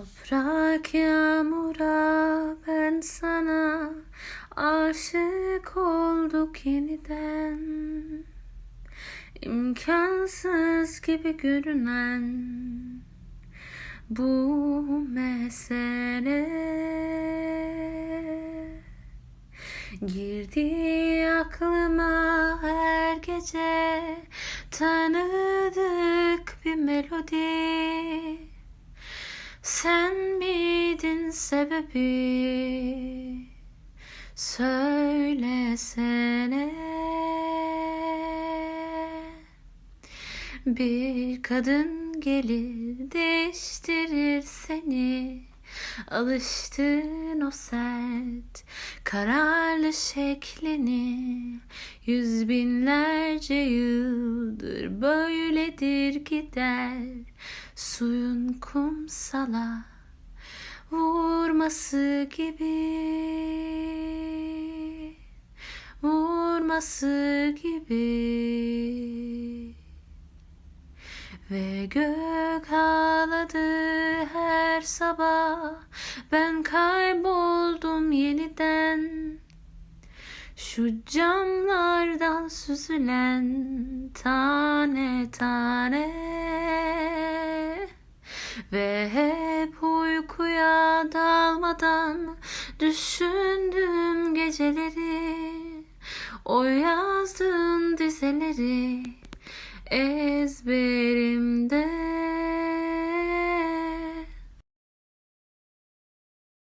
Toprak yağmura ben sana aşık olduk yeniden. İmkansız gibi görünen bu mesele. Girdi aklıma her gece tanıdık bir melodi Sen miydin sebebi? Söylesene. Bir kadın gelir değiştirir seni Alıştın o sert kararlı şeklini. Yüz binlerce yıldır böyledir gider. Suyun kumsala vurması gibi. Vurması gibi. Ve gök ağladı her sabah Ben kayboldum yeniden. Şu camlardan süzülen tane tane. Ve hep uykuya dalmadan Düşündüm geceleri O yazdığın dizeleri ezberimde